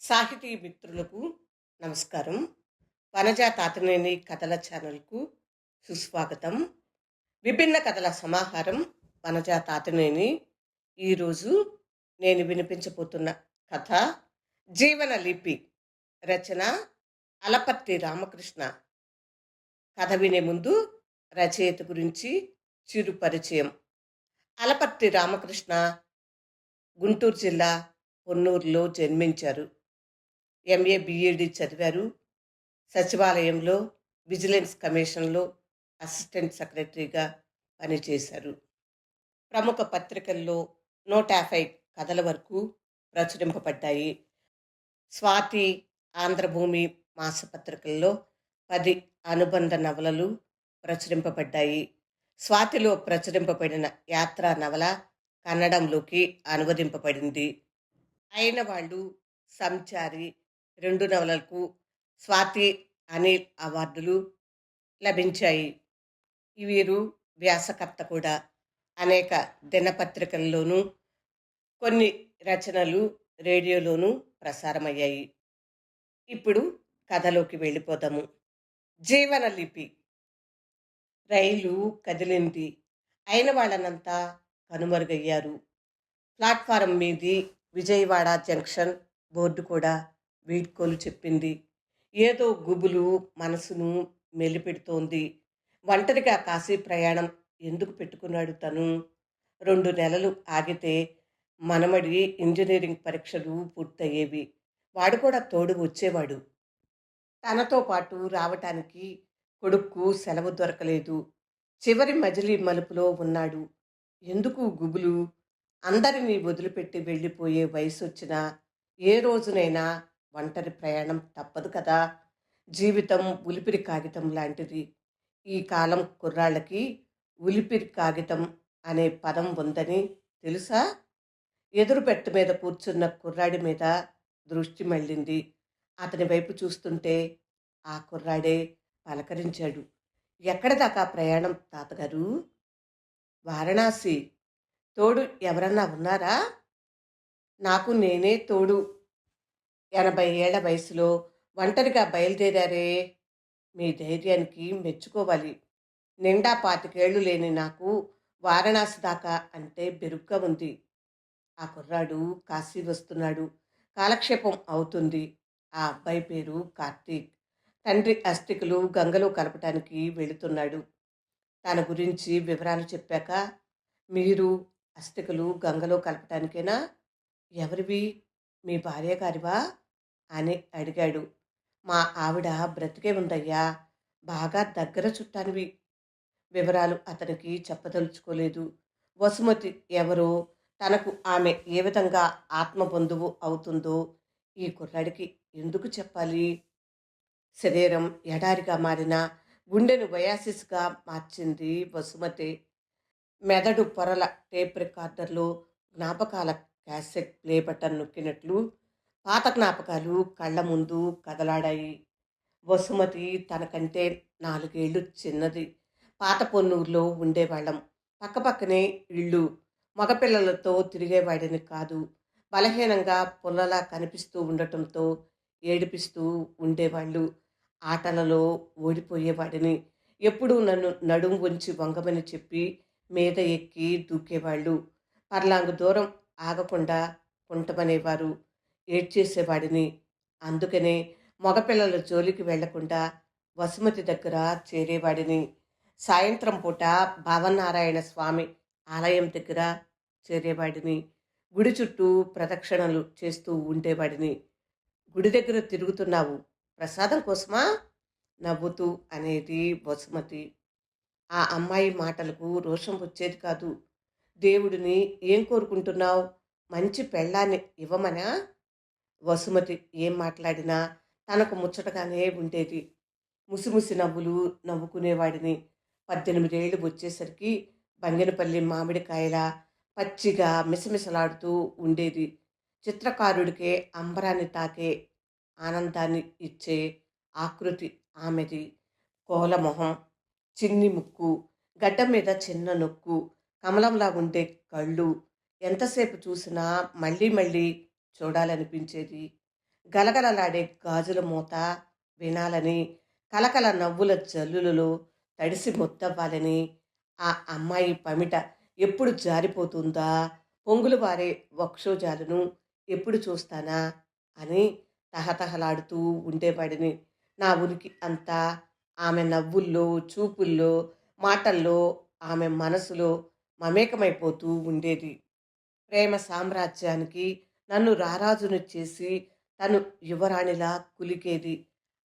సాహితీ మిత్రులకు నమస్కారం. వనజ తాతనేని కథల ఛానల్కు సుస్వాగతం. విభిన్న కథల సమాహారం వనజ తాతనేని. ఈరోజు నేను వినిపించబోతున్న కథ జీవన లిపి రచన అలపర్తి రామకృష్ణ. కథ వినే ముందు రచయిత గురించి చిరు పరిచయం. అలపర్తి రామకృష్ణ గుంటూరు జిల్లా పొన్నూరులో జన్మించారు. ఎంఏ బిఏడి చదివారు. సచివాలయంలో విజిలెన్స్ కమిషన్లో అసిస్టెంట్ సెక్రటరీగా పనిచేశారు. ప్రముఖ పత్రికల్లో నూట యాభై కథల వరకు ప్రచురింపబడ్డాయి. స్వాతి ఆంధ్రభూమి మాసపత్రికల్లో పది అనుబంధ నవలలు ప్రచురింపబడ్డాయి. స్వాతిలో ప్రచురింపబడిన యాత్రా నవల కన్నడంలోకి అనువదింపబడింది. అయిన వాళ్ళు సంచారి రెండు నవలలకు స్వాతి అనిల్ అవార్డులు లభించాయి. వీరు వ్యాసకర్త కూడా. అనేక దినపత్రికల్లోనూ కొన్ని రచనలు రేడియోలోనూ ప్రసారమయ్యాయి. ఇప్పుడు కథలోకి వెళ్ళిపోదాము. జీవన లిపి. రైలు కదిలింది. అయిన వాళ్ళనంతా కనుమరుగయ్యారు. ప్లాట్ఫారం మీది విజయవాడ జంక్షన్ బోర్డు కూడా వీడ్కోలు చెప్పింది. ఏదో గుబులు మనసును మెలిపెడుతోంది. ఒంటరిగా కాశీ ప్రయాణం ఎందుకు పెట్టుకున్నాడు తను? రెండు నెలలు ఆగితే మనమడి ఇంజనీరింగ్ పరీక్షలు పూర్తయ్యేవి. వాడు కూడా తోడు వచ్చేవాడు. తనతో పాటు రావటానికి కొడుక్కు సెలవు దొరకలేదు. చివరి మజిలీ మలుపులో ఉన్నాడు. ఎందుకు గుబులు? అందరినీ వదిలిపెట్టి వెళ్ళిపోయే వయసు వచ్చినా ఏ రోజునైనా ఒంటరి ప్రయాణం తప్పదు కదా. జీవితం ఉలిపిరి కాగితం లాంటిది. ఈ కాలం కుర్రాళ్ళకి ఉలిపిరి కాగితం అనే పదం ఉందని తెలుసా? ఎదురు పెట్ట మీద కూర్చున్న కుర్రాడి మీద దృష్టి మళ్ళింది. అతని వైపు చూస్తుంటే ఆ కుర్రాడే పలకరించాడు. ఎక్కడ దాకా ప్రయాణం తాతగారు? వారణాసి. తోడు ఎవరన్నా ఉన్నారా? నాకు నేనే తోడు. ఎనభై ఏళ్ళ వయసులో ఒంటరిగా బయలుదేరారే మీ ధైర్యానికి మెచ్చుకోవాలి. నిండా పాతికేళ్ళు లేని నాకు వారణాసి దాకా అంటే బెరుగ్గా ఉంది. ఆ కుర్రాడు కాశీ వస్తున్నాడు. కాలక్షేపం అవుతుంది. ఆ అబ్బాయి పేరు కార్తీక్. తండ్రి అస్థికులు గంగలో కలపటానికి వెళుతున్నాడు. తన గురించి వివరాలు చెప్పాక మీరు అస్థికలు గంగలో కలపటానికేనా? ఎవరివి? మీ భార్య గారివా? అని అడిగాడు. మా ఆవిడ బ్రతికే ఉందయ్యా బాగా దగ్గర చుట్టానివి. వివరాలు అతనికి చెప్పదలుచుకోలేదు. వసుమతి ఎవరో తనకు ఆమె ఏ విధంగా ఆత్మబంధువు అవుతుందో ఈ కుర్రాడికి ఎందుకు చెప్పాలి? శరీరం ఎడారిగా మారిన గుండెను వయాసిస్గా మార్చింది వసుమతి. మెదడు పొరల టేప్ రికార్డర్లో జ్ఞాపకాల క్యాసెట్ ప్లే బటన్ నొక్కినట్లు పాత జ్ఞాపకాలు కళ్ళ ముందు కదలాడాయి. వసుమతి తనకంటే నాలుగేళ్ళు చిన్నది. పాత పొన్నూరులో ఉండేవాళ్ళం. పక్కపక్కనే ఇళ్ళు. మగపిల్లలతో తిరిగేవాడిని కాదు. బలహీనంగా పుల్లలా కనిపిస్తూ ఉండటంతో ఏడిపిస్తూ ఉండేవాళ్ళు. ఆటలలో ఓడిపోయేవాడిని. ఎప్పుడూ నన్ను నడుం ఉంచి వంగమని చెప్పి మీద ఎక్కి దూకేవాళ్ళు. పర్లాంగు దూరం ఆగకుండా కుంటమనేవారు ఏడ్చేసేవాడిని. అందుకనే మగపిల్లల జోలికి వెళ్ళకుండా వసుమతి దగ్గర చేరేవాడిని. సాయంత్రం పూట భావనారాయణ స్వామి ఆలయం దగ్గర చేరేవాడిని. గుడి చుట్టూ ప్రదక్షిణలు చేస్తూ ఉండేవాడిని. గుడి దగ్గర తిరుగుతున్నావు. ప్రసాదం కోసమా? నవ్వుతూ అనేది వసుమతి. ఆ అమ్మాయి మాటలకు రోషం వచ్చేది కాదు. దేవుడిని ఏం కోరుకుంటున్నావు? మంచి పెళ్ళాన్ని ఇవ్వమనా? వసుమతి ఏం మాట్లాడినా తనకు ముచ్చటగానే ఉండేది. ముసిముసి నవ్వులు నవ్వుకునేవాడిని. పద్దెనిమిదేళ్ళు వచ్చేసరికి బంగినపల్లి మామిడికాయల పచ్చిగా మిసమిసలాడుతూ ఉండేది. చిత్రకారుడికే అంబరాన్ని తాకే ఆనందాన్ని ఇచ్చే ఆకృతి ఆమెది. కోలమొహం చిన్ని ముక్కు గడ్డ మీద చిన్న నొక్కు కమలంలా ఉండే కళ్ళు ఎంతసేపు చూసినా మళ్ళీ మళ్ళీ చూడాలనిపించేది. గలగలలాడే గాజుల మూత వినాలని కలకల నవ్వుల జల్లులలో తడిసి మొత్తవ్వాలని ఆ అమ్మాయి పమిట ఎప్పుడు జారిపోతుందా పొంగులు వారే వక్షోజాలను ఎప్పుడు చూస్తానా అని తహతహలాడుతూ ఉండేవాడిని. నా ఉనికి అంతా ఆమె నవ్వుల్లో చూపుల్లో మాటల్లో ఆమె మనసులో మమేకమైపోతూ ఉండేది. ప్రేమ సామ్రాజ్యానికి నన్ను రారాజును చేసి తను యువరాణిలా కులికేది.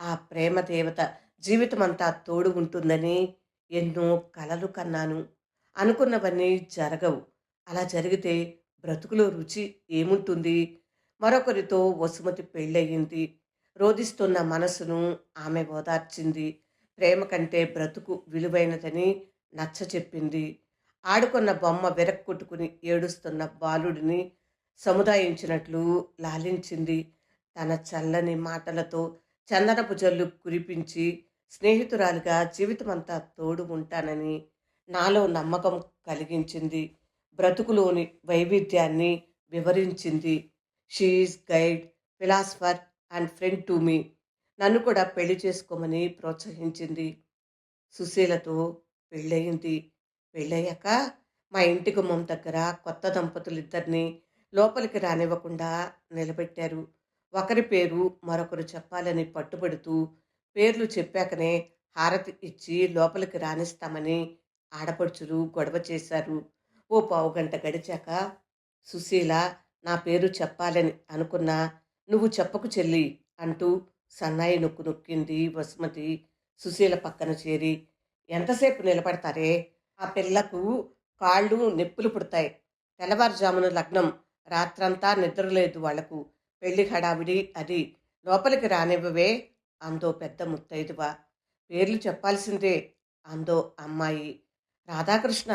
ఆ ప్రేమ దేవత జీవితమంతా తోడు ఉంటుందని ఎన్నో కలలు కన్నాను. అనుకున్నవన్నీ జరగవు. అలా జరిగితే బ్రతుకులో రుచి ఏముంటుంది? మరొకరితో వసుమతి పెళ్ళయింది. రోధిస్తున్న మనసును ఆమె ఓదార్చింది. ప్రేమ కంటే బ్రతుకు విలువైనదని నచ్చ చెప్పింది ఆడుకున్న బొమ్మ వెరక్కుట్టుకుని ఏడుస్తున్న బాలుడిని సముదాయించినట్లు లాలించింది. తన చల్లని మాటలతో చందనపు జల్లు కురిపించి స్నేహితురాలుగా జీవితమంతా తోడు ఉంటానని నాలో నమ్మకం కలిగించింది. బ్రతుకులోని వైవిధ్యాన్ని వివరించింది. She's guide philosopher and friend to me నన్ను కూడా పెళ్ళి చేసుకోమని ప్రోత్సహించింది. సుశీలతో పెళ్ళయింది. పెళ్ళయ్యాక మా ఇంటి గుమ్మం దగ్గర కొత్త దంపతులు ఇద్దరిని లోపలికి రానివ్వకుండా నిలబెట్టారు. ఒకరి పేరు మరొకరు చెప్పాలని పట్టుబడుతూ పేర్లు చెప్పాకనే హారతి ఇచ్చి లోపలికి రాణిస్తామని ఆడపడుచులు గొడవ చేశారు. ఓ పావుగంట గడిచాక సుశీల నా పేరు చెప్పాలని అనుకున్నా నువ్వు చెప్పకు చెల్లి అంటూ సన్నాయి నొక్కు నొక్కింది వసుమతి సుశీల పక్కన చేరి ఎంతసేపు నిలబడతారే? ఆ పిల్లకు కాళ్ళు నొప్పులు పుడతాయి. తెల్లవారుజామున లగ్నం. రాత్రంతా నిద్రలేదు వాళ్ళకు. పెళ్ళి హడావిడి అది. లోపలికి రానివ్వవే అందో పెద్ద ముత్తైదువ. పేర్లు చెప్పాల్సిందే అందో అమ్మాయి. రాధాకృష్ణ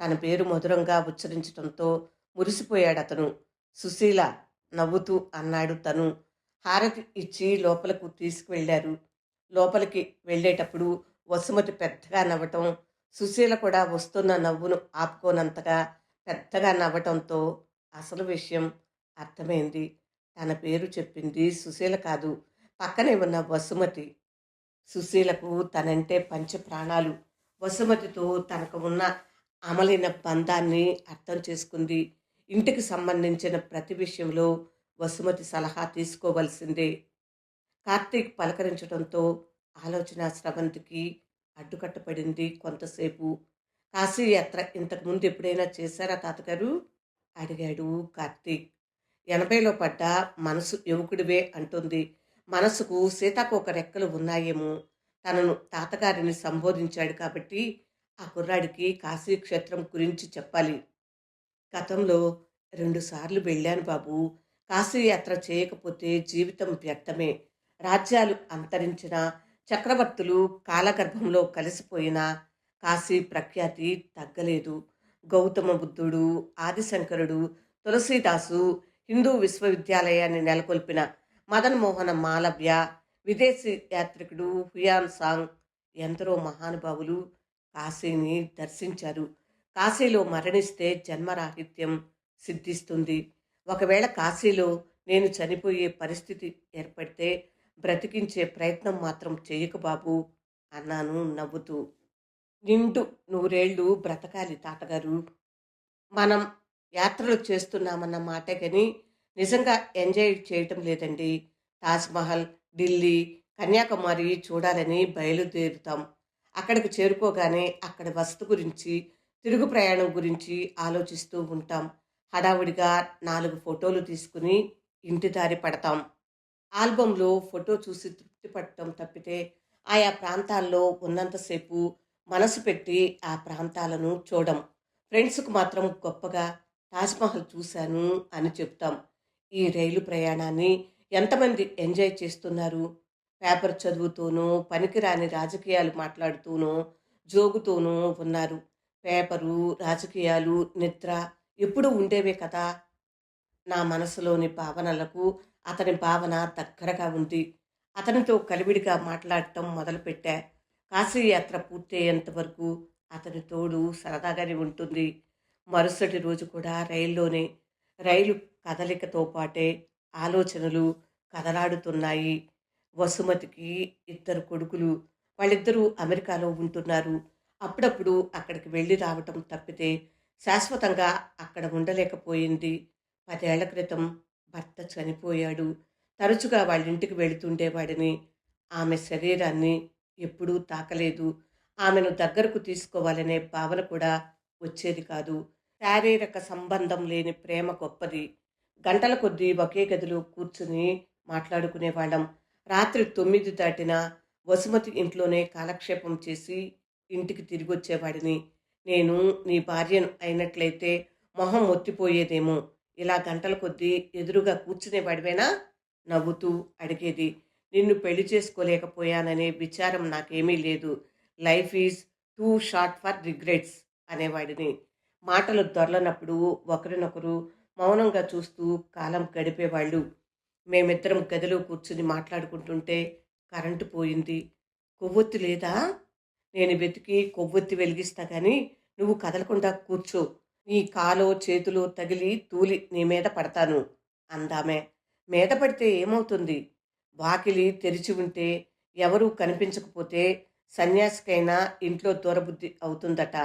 తన పేరు మధురంగా ఉచ్చరించడంతో మురిసిపోయాడు అతను సుశీల నవ్వుతూ అన్నాడు తను. హారతి ఇచ్చి లోపలకు తీసుకువెళ్ళారు. లోపలికి వెళ్ళేటప్పుడు వసుమతి పెద్దగా నవ్వటం సుశీల కూడా వస్తున్న నవ్వును ఆపుకోనంతగా పెద్దగా నవ్వటంతో అసలు విషయం అర్థమైంది. తన పేరు చెప్పింది సుశీల కాదు. పక్కనే ఉన్న వసుమతి. సుశీలకు తనంటే పంచ ప్రాణాలు. వసుమతితో తనకు ఉన్న అమలైన బంధాన్ని అర్థం చేసుకుంది. ఇంటికి సంబంధించిన ప్రతి విషయంలో వసుమతి సలహా తీసుకోవలసిందే. కార్తీక్ పలకరించడంతో ఆలోచన స్రవంతికి అడ్డుకట్టపడింది కొంతసేపు. కాశీ యాత్ర ఇంతకుముందు ఎప్పుడైనా చేశారా తాతగారు? అడిగాడు కార్తీక్. ఎనభైలో పడ్డ మనసు యువకుడివే అంటుంది. మనసుకు సీతాకోక రెక్కలు ఉన్నాయేమో. తనను తాతగారిని సంబోధించాడు కాబట్టి ఆ కుర్రాడికి కాశీ క్షేత్రం గురించి చెప్పాలి. గతంలో రెండుసార్లు వెళ్ళాను బాబు. కాశీయాత్ర చేయకపోతే జీవితం వ్యర్థమే. రాజ్యాలు అంతరించిన చక్రవర్తులు కాలగర్భంలో కలిసిపోయిన కాశీ ప్రఖ్యాతి తగ్గలేదు. గౌతమ బుద్ధుడు ఆదిశంకరుడు తులసీదాసు హిందూ విశ్వవిద్యాలయాన్ని నెలకొల్పిన మదన్ మోహన మాలవ్య విదేశీ యాత్రికుడు హుయాన్ సాంగ్ ఎందరో మహానుభావులు కాశీని దర్శించారు. కాశీలో మరణిస్తే జన్మరాహిత్యం సిద్ధిస్తుంది. ఒకవేళ కాశీలో నేను చనిపోయే పరిస్థితి ఏర్పడితే బ్రతికించే ప్రయత్నం మాత్రం చేయకు బాబు అన్నాను నవ్వుతూ. నిండు నూరేళ్ళు బ్రతకాలి తాతగారు. మనం యాత్రలు చేస్తున్నామన్న మాటే కానీ నిజంగా ఎంజాయ్ చేయటం లేదండి. తాజ్మహల్ ఢిల్లీ కన్యాకుమారి చూడాలని బయలుదేరుతాం. అక్కడికి చేరుకోగానే అక్కడి వసతి గురించి తిరుగు ప్రయాణం గురించి ఆలోచిస్తూ ఉంటాం. హడావుడిగా నాలుగు ఫోటోలు తీసుకుని ఇంటి దారి పడతాం. ఆల్బంలో ఫోటో చూసి తృప్తి పడటం తప్పితే ఆయా ప్రాంతాల్లో ఉన్నంతసేపు మనసు పెట్టి ఆ ప్రాంతాలను చూడం ఫ్రెండ్స్కు మాత్రం గొప్పగా తాజ్మహల్ చూశాను అని చెప్తాం. ఈ రైలు ప్రయాణాన్ని ఎంతమంది ఎంజాయ్ చేస్తున్నారు? పేపర్ చదువుతూనో పనికిరాని రాజకీయాలు మాట్లాడుతూనో జోగుతూనో ఉన్నారు. పేపరు రాజకీయాలు నిద్ర ఎప్పుడు ఉండేవే కదా? నా మనసులోని భావనలకు అతని భావన దగ్గరగా ఉంది. అతనితో కలివిడిగా మాట్లాడటం మొదలుపెట్టా. కాశీయాత్ర పూర్తయ్యేంత వరకు అతని తోడు సరదాగానే ఉంటుంది. మరుసటి రోజు కూడా రైల్లోనే రైలు కదలికతో పాటే ఆలోచనలు కదలాడుతున్నాయి. వసుమతికి ఇద్దరు కొడుకులు వాళ్ళిద్దరూ అమెరికాలో ఉంటున్నారు. అప్పుడప్పుడు అక్కడికి వెళ్ళి రావటం తప్పితే శాశ్వతంగా అక్కడ ఉండలేకపోయింది. పదేళ్ళ క్రితం భర్త చనిపోయాడు. తరచుగా వాళ్ళ ఇంటికి వెళుతుండేవాడిని ఆమె శరీరాన్ని ఎప్పుడూ తాకలేదు. ఆమెను దగ్గరకు తీసుకోవాలనే భావన కూడా వచ్చేది కాదు. శారీరక సంబంధం లేని ప్రేమ గొప్పది. గంటల కొద్దీ ఒకే గదిలో కూర్చుని మాట్లాడుకునేవాళ్ళం. రాత్రి తొమ్మిది దాటిన వసుమతి ఇంట్లోనే కాలక్షేపం చేసి ఇంటికి తిరిగి వచ్చేవాడిని నేను నీ భార్యను అయినట్లయితే మొహం ఒత్తిపోయేదేమో. ఇలా గంటల కొద్దీ ఎదురుగా కూర్చునే పడిపోయినా నవ్వుతూ అడిగేది నిన్ను పెళ్ళి చేసుకోలేకపోయాననే విచారం నాకేమీ లేదు. Life is too short for regrets అనేవాడిని. మాటలు దొరలనప్పుడు ఒకరినొకరు మౌనంగా చూస్తూ కాలం గడిపేవాళ్ళు. మేమిద్దరం గదిలో కూర్చుని మాట్లాడుకుంటుంటే కరెంటు పోయింది. కొవ్వొత్తి లేదా? నేను వెతికి కొవ్వొత్తి వెలిగిస్తా కానీ నువ్వు కదలకుండా కూర్చో. నీ కాలో చేతులు తగిలి తూలి నీ మీద పడతాను అందామే. మీద పడితే ఏమవుతుంది? వాకిలి తెరిచి ఉంటే ఎవరూ కనిపించకపోతే సన్యాసికైనా ఇంట్లో దూరబుద్ధి అవుతుందట.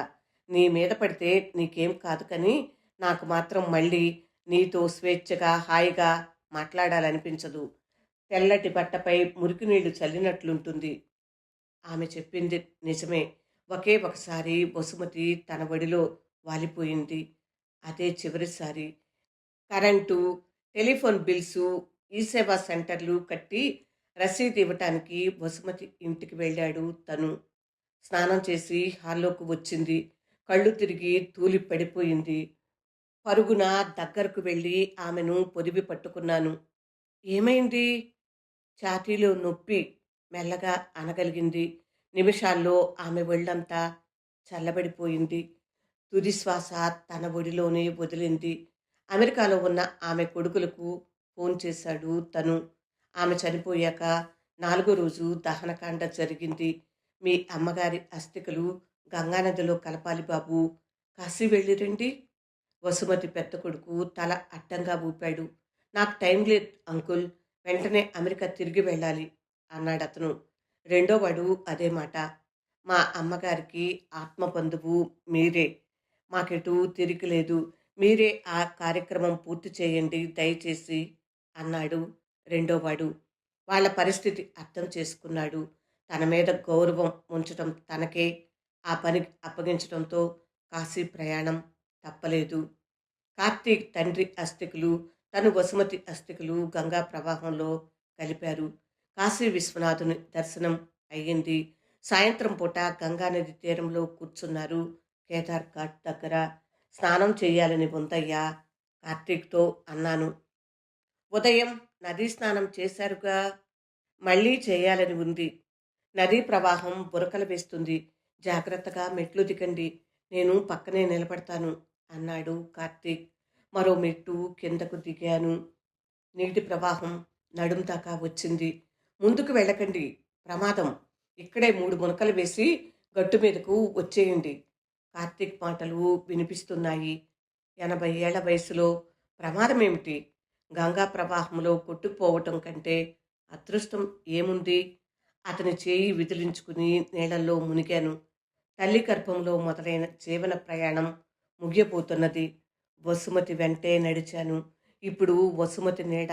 నీ మీద పడితే నీకేం కాదు కానీ నాకు మాత్రం మళ్ళీ నీతో స్వేచ్ఛగా హాయిగా మాట్లాడాలనిపించదు. తెల్లటి బట్టపై మురికి నీళ్ళు చల్లినట్లుంటుంది. ఆమె చెప్పింది నిజమే. ఒకే ఒకసారి బసుమతి తన ఒడిలో వాలిపోయింది. అదే చివరిసారి. కరెంటు టెలిఫోన్ బిల్సు ఈ సేవా సెంటర్లు కట్టి రసీదు ఇవ్వటానికి బసుమతి ఇంటికి వెళ్ళాడు తను. స్నానం చేసి హాల్లోకి వచ్చింది. కళ్ళు తిరిగి తూలి పడిపోయింది. పరుగున దగ్గరకు వెళ్ళి ఆమెను పొదివి పట్టుకున్నాను. ఏమైంది? ఛాతీలో నొప్పి మెల్లగా అనగలిగింది. నిమిషాల్లో ఆమె ఒళ్ళంతా చల్లబడిపోయింది. తుదిశ్వాస తన ఒడిలోనే వదిలింది. అమెరికాలో ఉన్న ఆమె కొడుకులకు ఫోన్ చేశాడు తను. ఆమె చనిపోయాక నాలుగో రోజు దహనకాండ జరిగింది. మీ అమ్మగారి అస్థికలు గంగానదిలో కలపాలి బాబు. కాశీ వెళ్ళిరండి వసుమతి పెద్ద కొడుకు తల అడ్డంగా ఊపాడు. నాకు టైం లేదు అంకుల్. వెంటనే అమెరికా తిరిగి వెళ్ళాలి అన్నాడు అతను. రెండోవాడు అదే మాట. మా అమ్మగారికి ఆత్మ బంధువు మీరే. మాకెటూ తిరిగి లేదు. మీరే ఆ కార్యక్రమం పూర్తి చేయండి దయచేసి అన్నాడు రెండోవాడు వాళ్ళ పరిస్థితి అర్థం చేసుకున్నాడు. తన మీద గౌరవం ఉంచడం తనకే ఆ పని అప్పగించడంతో కాశీ ప్రయాణం తప్పలేదు. కార్తీక్ తండ్రి అస్థికులు తను వసుమతి అస్థికులు గంగా ప్రవాహంలో కలిపారు. కాశీ విశ్వనాథుని దర్శనం అయ్యింది. సాయంత్రం పూట గంగానది తీరంలో కూర్చున్నారు కేదార్ ఘాట్ దగ్గర స్నానం చేయాలని ఉందయ్యా. కార్తీక్తో అన్నాను. ఉదయం నదీ స్నానం చేశారుగా. మళ్ళీ చేయాలని ఉంది. నదీ ప్రవాహం బురకలు వేస్తుంది. జాగ్రత్తగా మెట్లు దిగండి. నేను పక్కనే నిలబడతాను అన్నాడు కార్తీక్. మరో మెట్టు కిందకు దిగాను. నీటి ప్రవాహం నడుం దాకా వచ్చింది. ముందుకు వెళ్ళకండి. ప్రమాదం. ఇక్కడే మూడు మునకలు వేసి గట్టు మీదకు వచ్చేయండి. కార్తీక్ మాటలు వినిపిస్తున్నాయి. ఎనభై ఏళ్ళ వయసులో ప్రమాదం ఏమిటి గంగా ప్రవాహంలో కొట్టుకుపోవటం కంటే అదృష్టం ఏముంది? అతని చేయి విదిలించుకుని నీళ్ళలో మునిగాను. తల్లి గర్భంలో మొదలైన జీవన ప్రయాణం ముగియబోతున్నది. వసుమతి వెంటే నడిచాను. ఇప్పుడు వసుమతి నీడ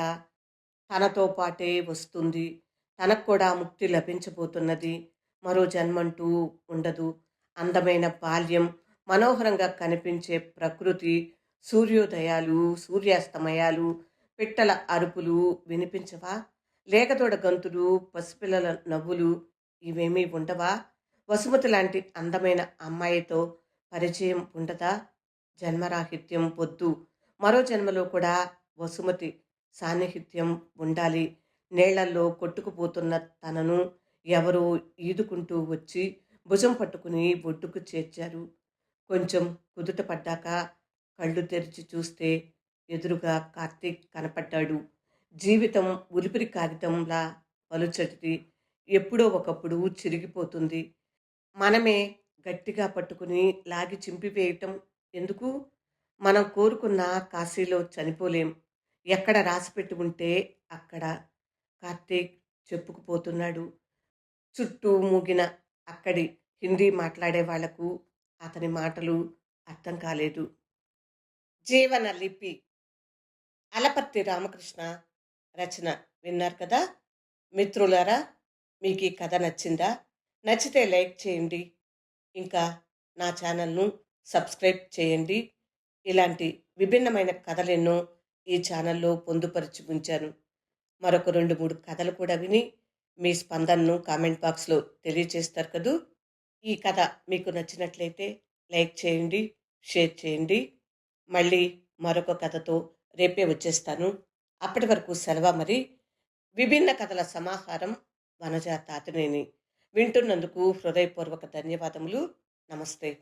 తనతో పాటే వస్తుంది. తనకు కూడా ముక్తి లభించబోతున్నది. మరో జన్మంటూ ఉండదు. అందమైన బాల్యం మనోహరంగా కనిపించే ప్రకృతి సూర్యోదయాలు సూర్యాస్తమయాలు పిట్టల అరుపులు వినిపించవా? లేకతోడ గంతులు పసిపిల్లల నవ్వులు ఇవేమీ ఉండవా? వసుమతి లాంటి అందమైన అమ్మాయితో పరిచయం ఉండదా? జన్మరాహిత్యం పొద్దు మరో జన్మలో కూడా వసుమతి సాన్నిహిత్యం ఉండాలి. నీళ్ళల్లో కొట్టుకుపోతున్న తనను ఎవరో ఈదుకుంటూ వచ్చి భుజం పట్టుకుని బొడ్డుకు చేర్చారు. కొంచెం కుదుట పడ్డాక కళ్ళు తెరిచి చూస్తే ఎదురుగా కార్తీక్ కనపడ్డాడు. జీవితం ఉలిపిరి కాగితంలా పలుచటిది. ఎప్పుడో ఒకప్పుడు చిరిగిపోతుంది. మనమే గట్టిగా పట్టుకుని లాగి చింపివేయటం ఎందుకు? మనం కోరుకున్న కాశీలో చనిపోలేం. ఎక్కడ రాసిపెట్టి ఉంటే అక్కడ. కార్తీక్ చెప్పుకుపోతున్నాడు చుట్టూ మూగిన అక్కడి హిందీ మాట్లాడే వాళ్ళకు అతని మాటలు అర్థం కాలేదు. జీవన లిపి అలపర్తి రామకృష్ణ రచన విన్నారు కదా? మిత్రులారా మీకు ఈ కథ నచ్చిందా? నచ్చితే లైక్ చేయండి. ఇంకా నా ఛానల్ను సబ్స్క్రైబ్ చేయండి. ఇలాంటి విభిన్నమైన కథలెన్నో ఈ ఛానల్లో పొందుపరిచి ఉంచాను మరొక రెండు మూడు కథలు కూడా విని మీ స్పందనను కామెంట్ బాక్స్లో తెలియజేస్తారు కదూ. ఈ కథ మీకు నచ్చినట్లయితే లైక్ చేయండి షేర్ చేయండి. మళ్ళీ మరొక కథతో రేపే వచ్చేస్తాను. అప్పటి వరకు సెలవు మరి? విభిన్న కథల సమాహారం వనజ తాతనేని. వింటున్నందుకు హృదయపూర్వక ధన్యవాదములు. నమస్తే.